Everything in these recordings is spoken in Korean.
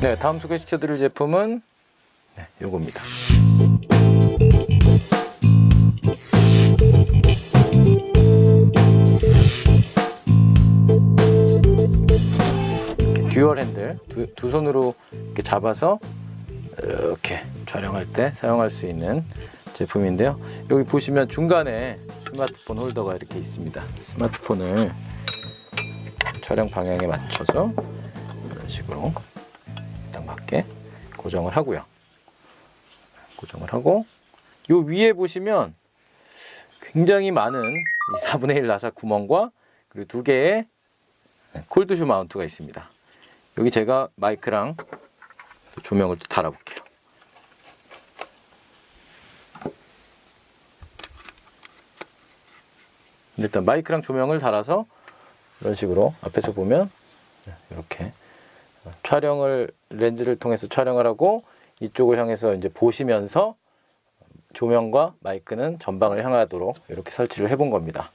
네, 다음 소개시켜드릴 제품은 네, 요겁니다. 듀얼 핸들 두, 두 손으로 이렇게 잡아서 이렇게 촬영할 때 사용할 수 있는 제품인데요. 여기 보시면 중간에 스마트폰 홀더가 이렇게 있습니다. 스마트폰을 촬영 방향에 맞춰서 이런 식으로 고정을 하고요. 고정을 하고 요 위에 보시면 굉장히 많은 이 4분의 1 나사 구멍과 그리고 두 개의 콜드슈 마운트가 있습니다. 여기 제가 마이크랑 또 조명을 또 달아볼게요. 일단 마이크랑 조명을 달아서 이런 식으로 앞에서 보면 이렇게 촬영을 렌즈를 통해서 촬영을 하고 이쪽을 향해서 이제 보시면서 조명과 마이크는 전방을 향하도록 이렇게 설치를 해본 겁니다.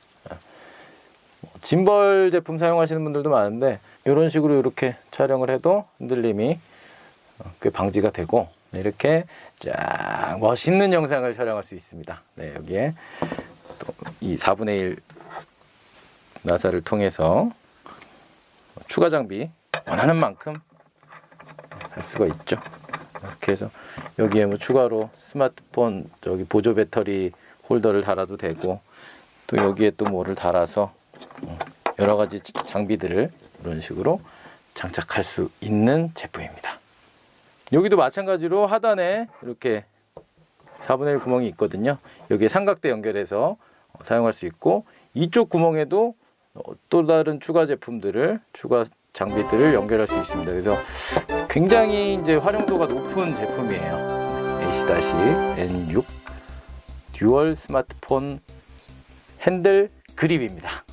뭐 짐벌 제품 사용하시는 분들도 많은데 이런 식으로 이렇게 촬영을 해도 흔들림이 어, 꽤 방지가 되고 이렇게 쫙 멋있는 영상을 촬영할 수 있습니다. 네, 여기에 또이 4분의 1 나사를 통해서 추가 장비 원하는 만큼 할 수가 있죠. 이렇게 해서 여기에 뭐 추가로 스마트폰 저기 보조 배터리 홀더를 달아도 되고 또 여기에 또 뭐를 달아서 어, 여러 가지 장비들을 이런 식으로 장착할 수 있는 제품입니다. 여기도 마찬가지로 하단에 이렇게 4분의 1 구멍이 있거든요. 여기에 삼각대 연결해서 어, 사용할 수 있고 이쪽 구멍에도 어, 또 다른 추가 제품들을 추가 장비들을 연결할 수 있습니다. 그래서 굉장히 이제 활용도가 높은 제품이에요. AC-N6 듀얼 스마트폰 핸들 그립입니다.